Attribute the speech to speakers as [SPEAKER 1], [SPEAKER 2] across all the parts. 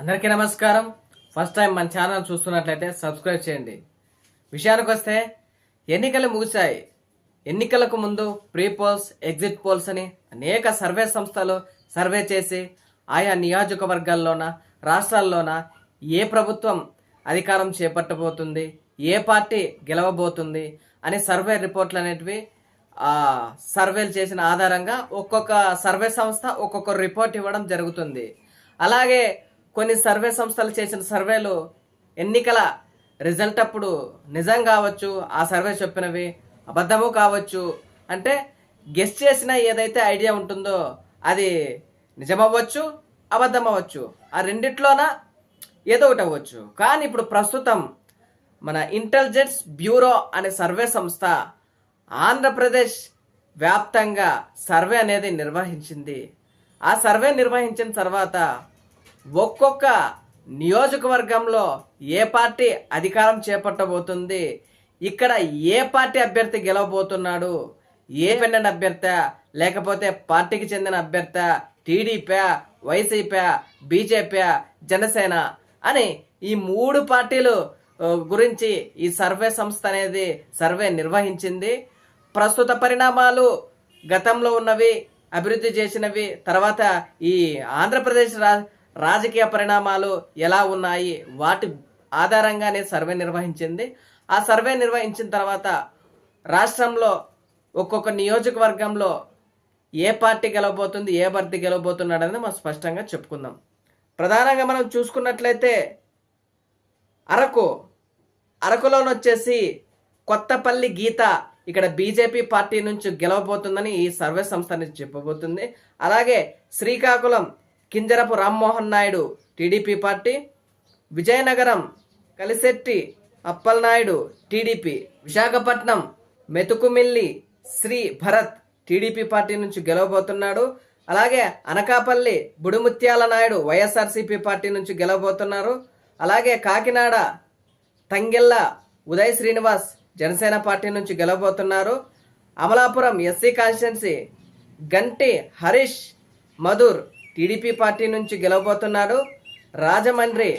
[SPEAKER 1] అందరికీ నమస్కారం. First time మన ఛానల్ చూస్తున్నట్లయితే సబ్స్క్రైబ్ చేయండి. విషయానికి వస్తే ఎన్నికలు ముగిశాయి. ఎన్నికలకు ముందు ప్రీ పోల్స్ ఎగ్జిట్ పోల్స్ అని అనేక సర్వే సంస్థలు సర్వే చేసి ఆయా నియోజకవర్గాల్లోన రాష్ట్రాల్లోన ఏ ప్రభుత్వం అధికారం చేపట్టబోతుంది ఏ పార్టీ గెలవబోతుంది అనే సర్వే రిపోర్ట్లు అనేటివి సర్వేలు చేసిన ఆధారంగా ఒక్కొక్క సర్వే సంస్థ ఒక్కొక్క రిపోర్ట్ ఇవ్వడం జరుగుతుంది. అలాగే కొన్ని సర్వే సంస్థలు చేసిన సర్వేలు ఎన్నికల రిజల్ట్ అప్పుడు నిజం కావచ్చు ఆ సర్వే చెప్పినవి అబద్ధము కావచ్చు అంటే గెస్ట్ చేసిన ఏదైతే ఐడియా ఉంటుందో అది నిజమవ్వచ్చు అబద్ధం అవ్వచ్చు ఆ రెండిట్లోన ఏదో ఒకటి అవ్వచ్చు. కానీ ఇప్పుడు ప్రస్తుతం మన ఇంటెలిజెన్స్ బ్యూరో అనే సర్వే సంస్థ ఆంధ్రప్రదేశ్ వ్యాప్తంగా సర్వే అనేది నిర్వహించింది. ఆ సర్వే నిర్వహించిన తర్వాత ఒక్కొక్క నియోజకవర్గంలో ఏ పార్టీ అధికారం చేపట్టబోతుంది? ఇక్కడ ఏ పార్టీ అభ్యర్థి గెలవబోతున్నాడు? ఏ పెండెంట్ అభ్యర్థి? లేకపోతే పార్టీకి చెందిన అభ్యర్థి టీడీపీ వైసీపీ బీజేపీ జనసేన అని ఈ మూడు పార్టీలు గురించి ఈ సర్వే సంస్థ అనేది సర్వే నిర్వహించింది. ప్రస్తుత పరిణామాలు గతంలో ఉన్నవి అభివృద్ధి చేసినవి తర్వాత ఈ ఆంధ్రప్రదేశ్ రా రాజకీయ పరిణామాలు ఎలా ఉన్నాయి? వాటి ఆధారంగానే సర్వే నిర్వహించింది. ఆ సర్వే నిర్వహించిన తర్వాత రాష్ట్రంలో ఒక్కొక్క నియోజకవర్గంలో ఏ పార్టీ గెలవబోతుంది ఏ భర్తీ గెలవబోతున్నాడు అనేది మనం స్పష్టంగా చెప్పుకుందాం. ప్రధానంగా మనం చూసుకున్నట్లయితే అరకు అరకులోనొచ్చేసి కొత్తపల్లి గీత ఇక్కడ బీజేపీ పార్టీ నుంచి గెలవబోతుందని ఈ సర్వే సంస్థ నుంచి చెప్పబోతుంది. అలాగే Srikakulam Kinjarapu Rammohan Naidu TDP party. Vizianagaram Kalisetti Appalanaidu TDP. Visakhapatnam Methukumilli Sri Bharat TDP party నుంచి గెలవబోతున్నాడు. అలాగే అనకాపల్లి బుడుముత్యాల నాయుడు వైఎస్ఆర్సీపీ పార్టీ నుంచి గెలవబోతున్నారు. అలాగే కాకినాడ తంగెల్ల ఉదయ్ శ్రీనివాస్ జనసేన పార్టీ నుంచి గెలవబోతున్నారు. అమలాపురం ఎస్సీ కాన్స్టిట్యున్సీ గంటి హరీష్ మధుర్ టీడీపీ పార్టీ నుంచి గెలవబోతున్నాడు రాజమండ్రి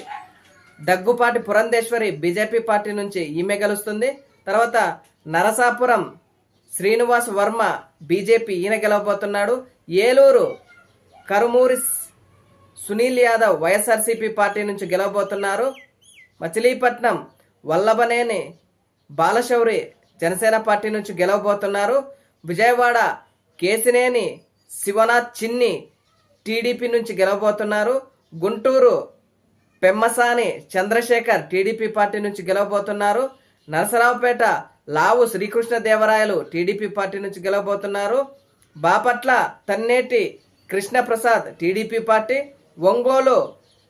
[SPEAKER 1] దగ్గుపాటి పురంధేశ్వరి బీజేపీ పార్టీ నుంచి ఈమె గెలుస్తుంది. తర్వాత నరసాపురం శ్రీనివాస్ వర్మ బీజేపీ ఈయన గెలవబోతున్నాడు. ఏలూరు కరుమూరి సునీల్ యాదవ్ వైఎస్ఆర్సీపీ పార్టీ నుంచి గెలవబోతున్నారు. మచిలీపట్నం వల్లభనేని బాలశౌరి జనసేన పార్టీ నుంచి గెలవబోతున్నారు. విజయవాడ కేసినేని శివనాథ్ చిన్ని టీడీపీ నుంచి గెలవబోతున్నారు. గుంటూరు పెమ్మసాని చంద్రశేఖర్ టీడీపీ పార్టీ నుంచి గెలవబోతున్నారు. నరసరావుపేట లావు శ్రీకృష్ణదేవరాయలు టీడీపీ పార్టీ నుంచి గెలవబోతున్నారు. Bapatla Tanneti Krishnaprasad TDP party. Ongole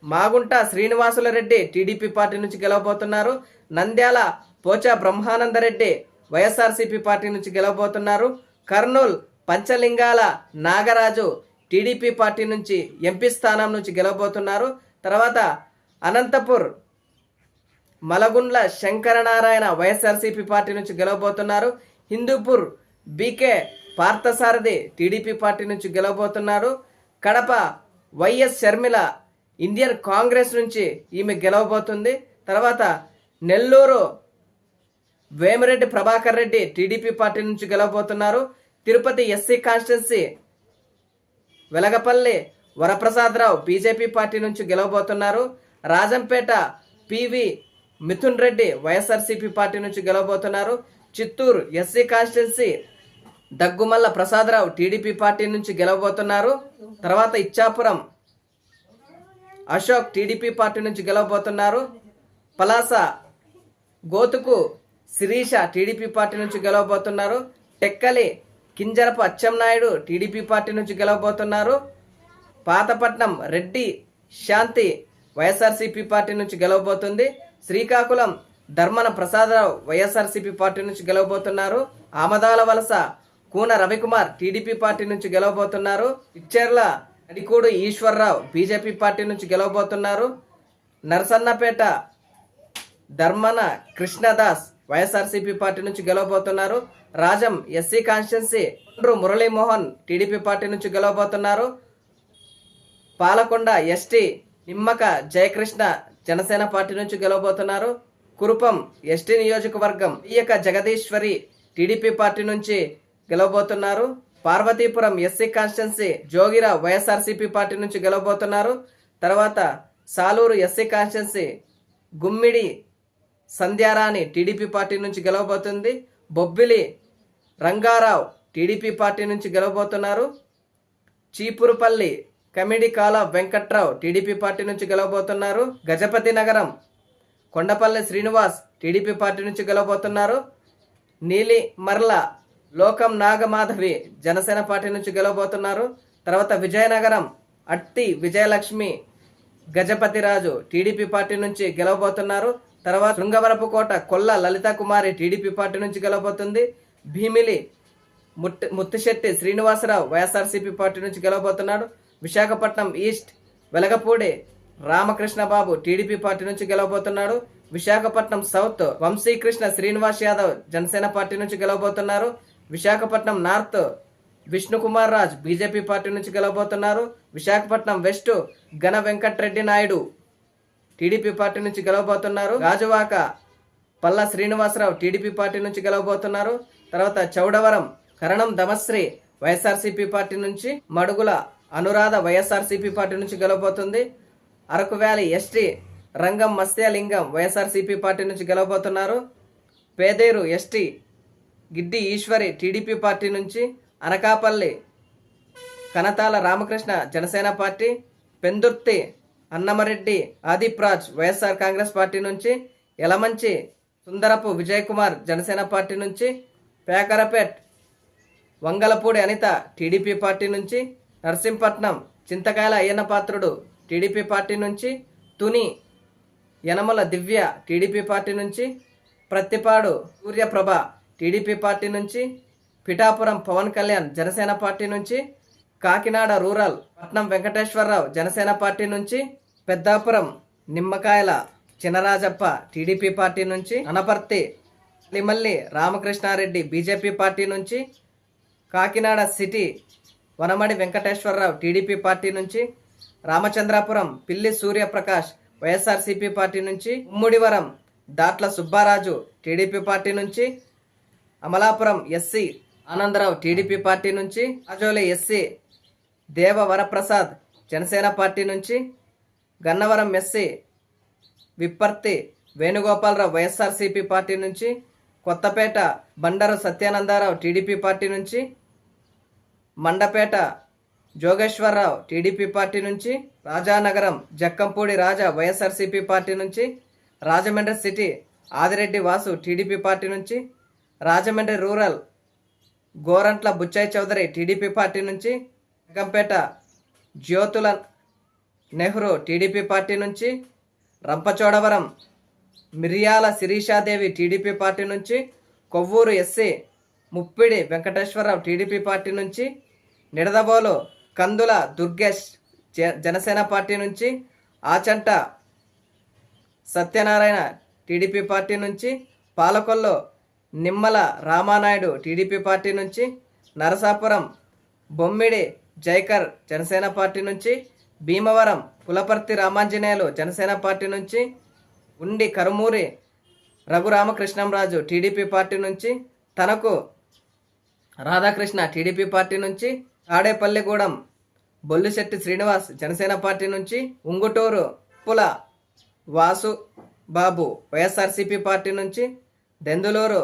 [SPEAKER 1] Magunta Srinivasulareddy TDP party నుంచి గెలవబోతున్నారు. నంద్యాల పోచా బ్రహ్మానందరెడ్డి వైఎస్ఆర్సీపీ పార్టీ నుంచి గెలవబోతున్నారు. కర్నూల్ పంచలింగాల నాగరాజు టీడీపీ పార్టీ నుంచి ఎంపీ స్థానం నుంచి గెలవబోతున్నారు. తర్వాత అనంతపూర్ మలగుండ్ల శంకరనారాయణ వైఎస్ఆర్సీపీ పార్టీ నుంచి గెలవబోతున్నారు. Hindupur BK Parthasarathi TDP party నుంచి గెలవబోతున్నారు. Kadapa YS Sharmila Indian Congress నుంచి ఈమె గెలవబోతుంది. తర్వాత నెల్లూరు వేమిరెడ్డి ప్రభాకర్ రెడ్డి టీడీపీ పార్టీ నుంచి గెలవబోతున్నారు. Tirupati SC constituency Velagapalli Varaprasadarao BJP party నుంచి గెలవబోతున్నారు. Rajampet PV Mithun Reddy YSRCP party నుంచి గెలవబోతున్నారు. Chittoor SC constituency Daggumalla Prasadarao TDP party నుంచి గెలవబోతున్నారు. తర్వాత ఇచ్చాపురం అశోక్ టీడీపీ పార్టీ నుంచి గెలవబోతున్నారు. పలాస గోతుకు శిరీష టీడీపీ పార్టీ నుంచి గెలవబోతున్నారు. టెక్కలి కింజరపు అచ్చెన్నాయుడు టీడీపీ పార్టీ నుంచి గెలవబోతున్నారు. పాతపట్నం రెడ్డి శాంతి వైఎస్ఆర్సీపీ పార్టీ నుంచి గెలవబోతుంది. శ్రీకాకుళం ధర్మన ప్రసాదరావు వైఎస్ఆర్సీపీ పార్టీ నుంచి గెలవబోతున్నారు. ఆమదాల వలస కూన రవికుమార్ టీడీపీ పార్టీ నుంచి గెలవబోతున్నారు. ఇచ్చేర్ల అడికూడు ఈశ్వర్రావు బీజేపీ పార్టీ నుంచి గెలవబోతున్నారు. నరసన్నపేట ధర్మన కృష్ణదాస్ వైఎస్ఆర్సీపీ పార్టీ నుంచి గెలవబోతున్నారు. Rajam SC constituency Muralimohan TDP party నుంచి గెలవబోతున్నారు. పాలకొండ ఎస్టీ నిమ్మక జయకృష్ణ జనసేన పార్టీ నుంచి గెలవబోతున్నారు. కురుపం ఎస్టీ నియోజకవర్గం ఈయక జగదీశ్వరి టీడీపీ పార్టీ నుంచి గెలవబోతున్నారు. Parvathipuram SC constituency Jogira YSRCP party నుంచి గెలవబోతున్నారు. తర్వాత Saluru SC constituency Gummidi Sandhyarani TDP party నుంచి గెలవబోతుంది. బొబ్బిలి రంగారావు టీడీపీ పార్టీ నుంచి గెలవబోతున్నారు. చీపురుపల్లి కమిడి కాల వెంకట్రావు టీడీపీ పార్టీ నుంచి గెలవబోతున్నారు. గజపతి నగరం కొండపల్లి శ్రీనివాస్ టీడీపీ పార్టీ నుంచి గెలవబోతున్నారు. నీలి మర్ల లోకం నాగమాధవి జనసేన పార్టీ నుంచి గెలవబోతున్నారు. తర్వాత విజయనగరం అట్టి విజయలక్ష్మి గజపతిరాజు టీడీపీ పార్టీ నుంచి గెలవబోతున్నారు. తర్వాత శృంగవరపు కోట కొల్ల లలిత కుమారి టీడీపీ పార్టీ నుంచి గెలవబోతుంది. భీమిలి ముట్ ముత్తిశెట్టి శ్రీనివాసరావు వైఎస్ఆర్సీపీ పార్టీ నుంచి గెలవబోతున్నాడు. Visakhapatnam east Velagapudi Ramakrishna Babu TDP party నుంచి గెలవబోతున్నాడు. విశాఖపట్నం సౌత్ వంశీకృష్ణ శ్రీనివాస్ యాదవ్ జనసేన పార్టీ నుంచి గెలవబోతున్నారు. Visakhapatnam north Vishnukumar Raj BJP party నుంచి గెలవబోతున్నారు. విశాఖపట్నం వెస్ట్ ఘన వెంకట్రెడ్డి నాయుడు టీడీపీ పార్టీ నుంచి గెలవబోతున్నారు. రాజువాక పల్లా శ్రీనివాసరావు టీడీపీ పార్టీ నుంచి గెలవబోతున్నారు. తర్వాత చౌడవరం కరణం దమశ్రీ వైఎస్ఆర్సీపీ పార్టీ నుంచి మడుగుల అనురాధ వైఎస్ఆర్సీపీ పార్టీ నుంచి గెలవబోతుంది. అరకు వ్యాలీ ఎస్టీ రంగం మత్స్యలింగం వైఎస్ఆర్సీపీ పార్టీ నుంచి గెలవబోతున్నారు. Paderu ST Giddi Eswari TDP party నుంచి Anakapalli Konathala Ramakrishna Janasena party Pendurthi Annamareddy Adipraj YSR Congress party నుంచి యలమంచి సుందరపు విజయ్ కుమార్ జనసేన పార్టీ నుంచి పేకరపేట్ వంగలపూడి అనిత టీడీపీ పార్టీ నుంచి నరసింపట్నం చింతకాయల అయ్యన్న పాత్రుడు టీడీపీ పార్టీ నుంచి తుని యనమల దివ్య టీడీపీ పార్టీ నుంచి ప్రత్తిపాడు సూర్యప్రభ టీడీపీ పార్టీ నుంచి పిఠాపురం పవన్ కళ్యాణ్ జనసేన పార్టీ నుంచి కాకినాడ రూరల్ పట్నం వెంకటేశ్వరరావు జనసేన పార్టీ నుంచి పెద్దాపురం నిమ్మకాయల చినరాజప్ప టీడీపీ పార్టీ నుంచి అనపర్తి లిమల్లి రామకృష్ణారెడ్డి బీజేపీ పార్టీ నుంచి Kakinada city Vanamadi Venkateswararao TDP party నుంచి రామచంద్రాపురం పిల్లి సూర్యప్రకాష్ వైఎస్ఆర్సీపీ పార్టీ నుంచి ఉమ్ముడివరం దాట్ల సుబ్బారాజు టీడీపీ పార్టీ నుంచి Amalapuram SC Anandarao TDP party నుంచి రాజోలి ఎస్సీ దేవ వరప్రసాద్ జనసేన పార్టీ నుంచి Gannavaram SC Vipparthi Venugopalarao YSRCP party నుంచి కొత్తపేట బండరు సత్యానందారావు టీడీపీ పార్టీ నుంచి మండపేట జోగేశ్వరరావు టీడీపీ పార్టీ నుంచి రాజానగరం జక్కంపూడి రాజా వైఎస్ఆర్సీపీ పార్టీ నుంచి Rajahmundry city Adireddy Vasu TDP party నుంచి Rajahmundry rural Gorantla Butchaiah Chowdary TDP party నుంచి Jaggampeta Jyothula Nehru TDP party నుంచి Rampachodavaram Miriyala Sirishadevi TDP party నుంచి Kovvur SC Muppidi Venkateswararao TDP party నుంచి నిడదబోలు కందుల దుర్గేష్ జ- జనసేన పార్టీ నుంచి ఆచంట సత్యనారాయణ టీడీపీ పార్టీ నుంచి పాలకొల్లు నిమ్మల రామానాయుడు టీడీపీ పార్టీ నుంచి నరసాపురం బొమ్మిడి జైకర్ జనసేన పార్టీ నుంచి భీమవరం పులపర్తి రామాంజనేయులు జనసేన పార్టీ నుంచి ఉండి కరుమూరి రఘురామకృష్ణంరాజు టీడీపీ పార్టీ నుంచి తనకు రాధాకృష్ణ టీడీపీ పార్టీ నుంచి తాడేపల్లిగూడెం బొల్లిశెట్టి శ్రీనివాస్ జనసేన పార్టీ నుంచి ఉంగుటూరు పుల వాసు బాబు వైఎస్ఆర్సీపీ పార్టీ నుంచి దెందులూరు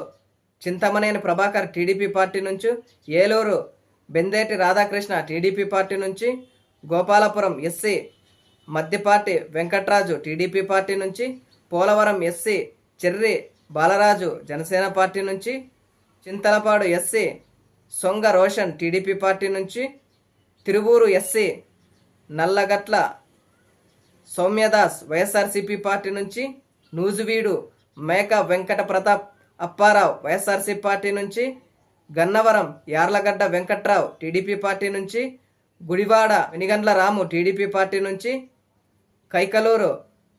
[SPEAKER 1] చింతమనేని ప్రభాకర్ టీడీపీ పార్టీ నుంచి ఏలూరు బెందేటి రాధాకృష్ణ టీడీపీ పార్టీ నుంచి Gopalapuram SC Maddipati Venkatraju TDP party నుంచి Polavaram SC cherry Balaraju Janasena party నుంచి Chintalapadu SC Songa Roshan TDP party నుంచి Tiruvuru SC Nallagatla Soumyadas YSRCP party నుంచి నూజువీడు మేక వెంకట ప్రతాప్ అప్పారావు వైఎస్ఆర్సీ పార్టీ నుంచి గన్నవరం యార్లగడ్డ వెంకట్రావు టీడీపీ పార్టీ నుంచి Gudivada Venigandla Ramu TDP party నుంచి Kaikaluru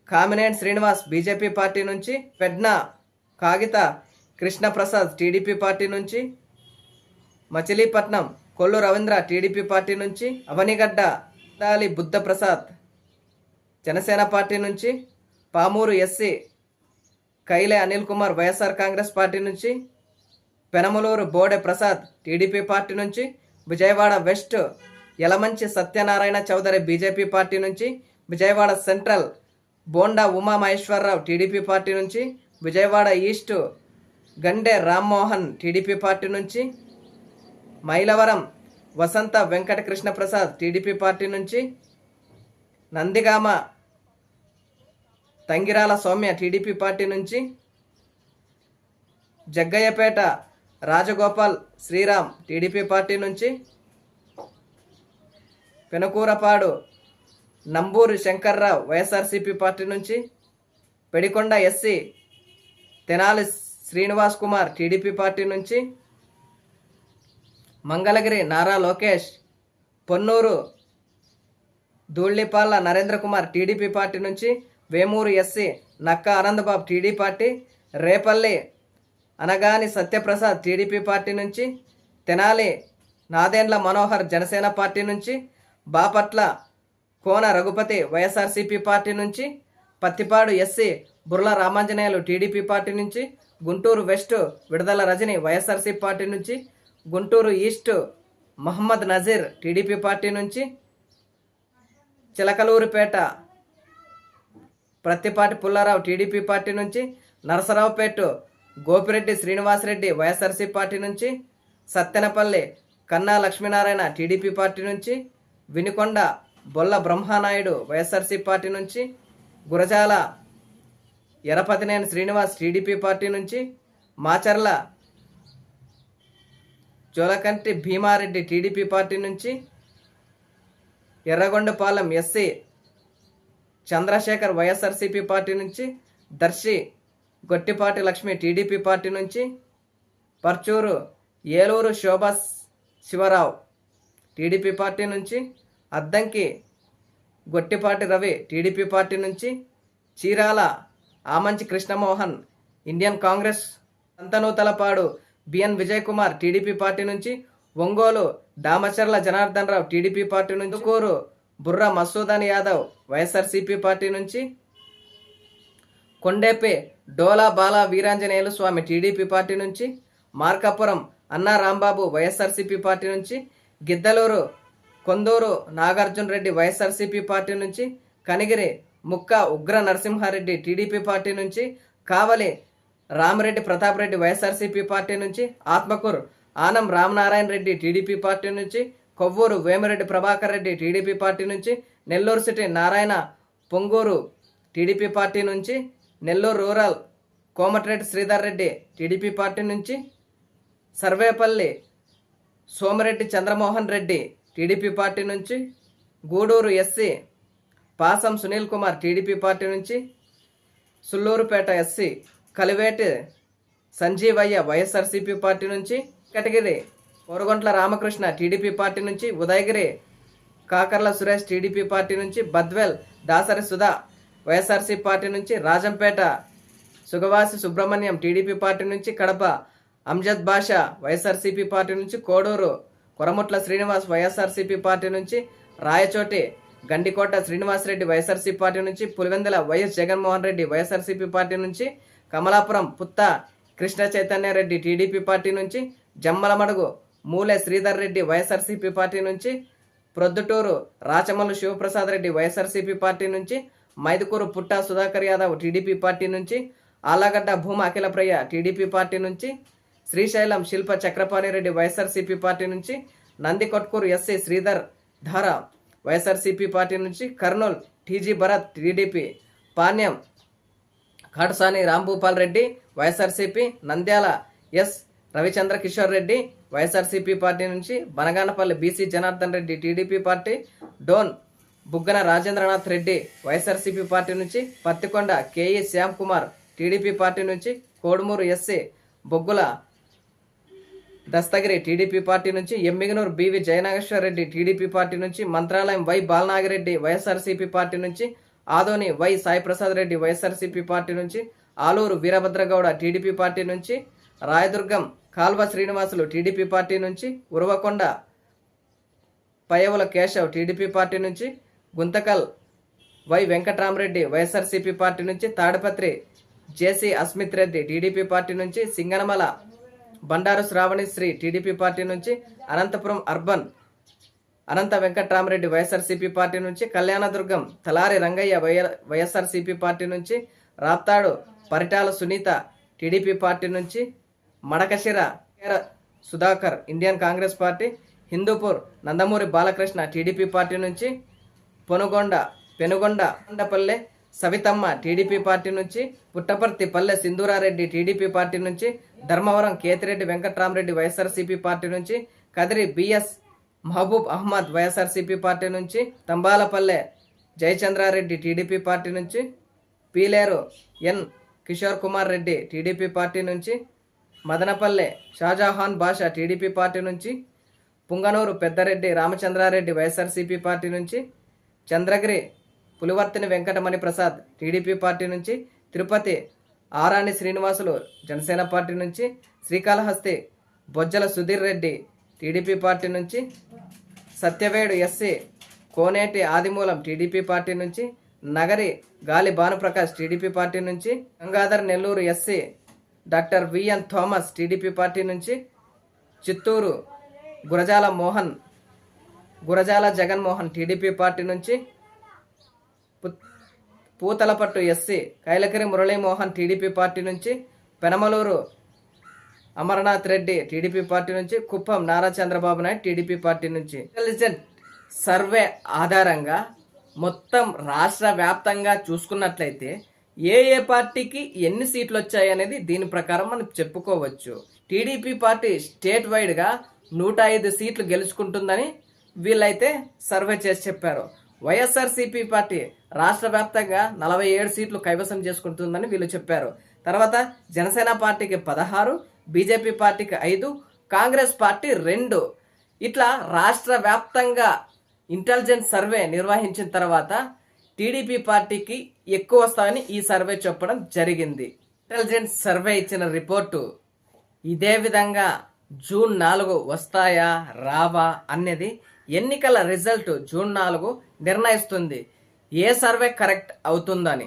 [SPEAKER 1] Kamineni Srinivas BJP party నుంచి Pedna Kagitha Krishnaprasad TDP party నుంచి Machilipatnam Kollu Ravindra TDP party నుంచి అవనిగడ్డ దాలి బుద్ధప్రసాద్ జనసేన పార్టీ నుంచి Pamuru SC Kaile Anil Kumar YSR Congress party నుంచి పెనమలూరు బోడె ప్రసాద్ టీడీపీ పార్టీ నుంచి Vijayawada west Yalamanchi Satyanarayana Chowdary BJP party నుంచి Vijayawada central Bonda Umamaheswararao TDP party నుంచి Vijayawada east Gande Rammohan TDP party నుంచి మైలవరం వసంత Venkatakrishna Prasad TDP party నుంచి Nandigama Tangirala Soumya TDP party నుంచి Jaggayyapeta Rajagopal Sriram TDP party నుంచి Penukurapadu Namburi Shankarrao YSRCP party నుంచి Pedikonda SC Tenali Srinivas Kumar TDP party నుంచి Mangalagiri Nara Lokesh Ponnuru Dhulipalla Narendra Kumar TDP party నుంచి Vemuru SC Nakka Anandababu TD party Repalle Anagani Satyaprasad TDP party నుంచి Tenali Nadendla Manohar Janasena party నుంచి Bapatla Kona Raghupathi YSRCP party నుంచి Pattipadu SC Burla Ramanjaneyulu TDP party నుంచి Guntur west Vidadala Rajini YSRCP party నుంచి Guntur east Mohammed Nazeer TDP party నుంచి Chilakaluripet Prathipati Pullarao TDP party నుంచి Narasaraopet Gopireddy Srinivasareddy YSRC party నుంచి Sattenapalli Kanna Lakshminarayana TDP party నుంచి Vinukonda Bolla Brahmanaidu YSRC party నుంచి గురజాల ఎరపతినేని శ్రీనివాస్ టీడీపీ పార్టీ నుంచి మాచర్ల జోలకంటి భీమారెడ్డి టీడీపీ పార్టీ నుంచి Yerragondapalem SC Chandrasekhar YSRCP party నుంచి దర్శి గొట్టిపాటి లక్ష్మి టీడీపీ పార్టీ నుంచి పర్చూరు ఏలూరు శోభా శివరావు టీడీపీ పార్టీ నుంచి అద్దంకి గొట్టిపాటి రవి టీడీపీ పార్టీ నుంచి Chirala Amanchi Krishnamohan Indian Congress Santhanuthalapadu B N Vijay Kumar TDP party నుంచి Ongole Damacharla Janardhan Rao TDP party నుంచి కోరు బుర్ర మసూదన్ యాదవ్ వైఎస్ఆర్సీపీ పార్టీ నుంచి కొండేపి డోలా బాలా వీరాంజనేయులు స్వామి టీడీపీ పార్టీ నుంచి మార్కాపురం అన్నా రాంబాబు వైఎస్ఆర్సీపీ పార్టీ నుంచి గిద్దలూరు కొందూరు నాగార్జున రెడ్డి వైఎస్ఆర్సీపీ పార్టీ నుంచి కనిగిరి ముక్క ఉగ్ర నరసింహారెడ్డి టీడీపీ పార్టీ నుంచి కావలి రామరెడ్డి ప్రతాప్ రెడ్డి వైఎస్ఆర్సీపీ పార్టీ నుంచి ఆత్మకూరు ఆనం రామనారాయణ రెడ్డి టీడీపీ పార్టీ నుంచి కొవ్వూరు వేమిరెడ్డి ప్రభాకర్ రెడ్డి టీడీపీ పార్టీ నుంచి Nellore city Narayana Ponguru TDP party నుంచి Nellore rural Komatireddy Sridhar Reddy TDP party నుంచి సర్వేపల్లి సోమిరెడ్డి చంద్రమోహన్ రెడ్డి టీడీపీ పార్టీ నుంచి Gudur SC Pasam Sunil Kumar TDP party నుంచి Sullurpeta SC Kaliveti Sanjeevaiah YSRCP party నుంచి Katagiri Koragontla Ramakrishna TDP party నుంచి Udayagiri Kakarla Suresh TDP party నుంచి Badvel Dasari Sudha YSRC party నుంచి Rajampet Sugavasi Subrahmanyam TDP party నుంచి Kadapa Amjad Basha YSRCP party నుంచి Koduru Koramutla Srinivas YSRCP party నుంచి రాయచోటి గండికోట శ్రీనివాసరెడ్డి వైఎస్ఆర్సీ పార్టీ నుంచి Pulivendula YS Jaganmohan Reddy YSRCP party నుంచి కమలాపురం పుత్త కృష్ణ చైతన్య రెడ్డి టీడీపీ పార్టీ నుంచి జమ్మలమడుగు మూలె శ్రీధర్ రెడ్డి వైఎస్ఆర్సీపీ పార్టీ నుంచి ప్రొద్దుటూరు రాచమల్లు శివప్రసాద్ రెడ్డి వైఎస్ఆర్సీపీ పార్టీ నుంచి మైదుకూరు పుట్ట సుధాకర్ యాదవ్ టీడీపీ పార్టీ నుంచి ఆలగడ్డ భూమ అఖిలప్రయ్య టీడీపీ పార్టీ నుంచి శ్రీశైలం శిల్ప చక్రపాణి రెడ్డి వైఎస్ఆర్సీపీ పార్టీ నుంచి Nandikotkur SC Sridhar Dhara YSRCP party నుంచి Kurnool TG Bharath TDP Panyam Katasani Rambhupal Reddy YSRCP Nandyal S Ravichandra Kishore Reddy YSRCP party నుంచి Banaganapalle BC Janardhan Reddy TDP party Dhone Buggana Rajendranath Reddy YSRCP party నుంచి Pattikonda KE Shyam Kumar TDP party నుంచి Kodumur SC Boggula Dastagiri TDP party నుంచి Yemmiganur BV Jayanageswara Reddy TDP party నుంచి Mantralayam Y Balanagireddy YSRCP party నుంచి Adoni Y Saiprasad Reddy YSRCP party నుంచి Aluru Veerabhadragouda TDP party నుంచి రాయదుర్గం కాల్వ Srinivasulu TDP party నుంచి Uravakonda Payyavula Keshav TDP party నుంచి Guntakal Y Venkatramareddy YSRCP party నుంచి Tadipatri JC Asmit Reddy TDP party నుంచి Singanamala Bandaru Sravanisri TDP party నుంచి Anantapuram urban Anantha Venkatramareddy YSRCP party నుంచి కళ్యాణదుర్గం తలారి రంగయ్య వైఎ YSRCP party నుంచి రాప్తాడు పరిటాల సునీత టీడీపీ పార్టీ నుంచి Madakasira కేర Sudhakar Indian Congress party Hindupur Nandamuri Balakrishna TDP party నుంచి Ponugonda Penukonda Kondapalle Savithamma TDP party నుంచి Puttaparthi Palle Sindhurareddy TDP party నుంచి Dharmavaram Kethireddy Venkatrama Reddy YSRCP party నుంచి Kadiri BS Mahaboob Ahmed YSRCP party నుంచి Thamballapalle Jayachandrareddy TDP party నుంచి Pileru N Kishore Kumar Reddy TDP party నుంచి Madanapalle Shahjahan Basha TDP party నుంచి Punganur Peddireddy Ramachandrareddy YSRCP party నుంచి Chandragiri పులివర్తిని Venkatamani Prasad TDP party నుంచి తిరుపతి ఆరాణి శ్రీనివాసులు జనసేన పార్టీ నుంచి శ్రీకాళహస్తి బొజ్జల సుధీర్ రెడ్డి టీడీపీ పార్టీ నుంచి Satyavedu SC Koneti Adimulam TDP party నుంచి నగరి గాలి భానుప్రకాష్ టీడీపీ పార్టీ నుంచి Gangadhara Nellore SC doctor V N Thomas TDP party నుంచి Chittoor Gurajala Mohan Gurajala Jaganmohan TDP party నుంచి Puthalapattu SC Kailakari Muralimohan TDP party నుంచి Penamaluru Amarnath Reddy TDP party నుంచి Kuppam Nara Chandrababu Naidu TDP party నుంచి. Intelligent survey ఆధారంగా మొత్తం రాష్ట్ర వ్యాప్తంగా చూసుకున్నట్లయితే ఏ ఏ పార్టీకి ఎన్ని సీట్లు వచ్చాయి అనేది దీని ప్రకారం మనం చెప్పుకోవచ్చు. టీడీపీ పార్టీ స్టేట్ వైడ్గా నూట ఐదు సీట్లు గెలుచుకుంటుందని వీళ్ళైతే సర్వే చేసి చెప్పారు. వైఎస్ఆర్సీపీ పార్టీ రాష్ట్ర వ్యాప్తంగా నలభై ఏడు సీట్లు కైవసం చేసుకుంటుందని వీళ్ళు చెప్పారు. తర్వాత జనసేన పార్టీకి పదహారు బీజేపీ పార్టీకి ఐదు కాంగ్రెస్ పార్టీ రెండు. ఇట్లా రాష్ట్ర వ్యాప్తంగా ఇంటెలిజెన్స్ సర్వే నిర్వహించిన తర్వాత టీడీపీ పార్టీకి ఎక్కువ వస్తామని ఈ సర్వే చెప్పడం జరిగింది. ఇంటెలిజెన్స్ సర్వే ఇచ్చిన రిపోర్టు ఇదే విధంగా జూన్ నాలుగు వస్తాయా రావా అనేది ఎన్నికల రిజల్ట్ జూన్ నాలుగు నిర్ణయిస్తుంది. ఏ సర్వే కరెక్ట్ అవుతుందని?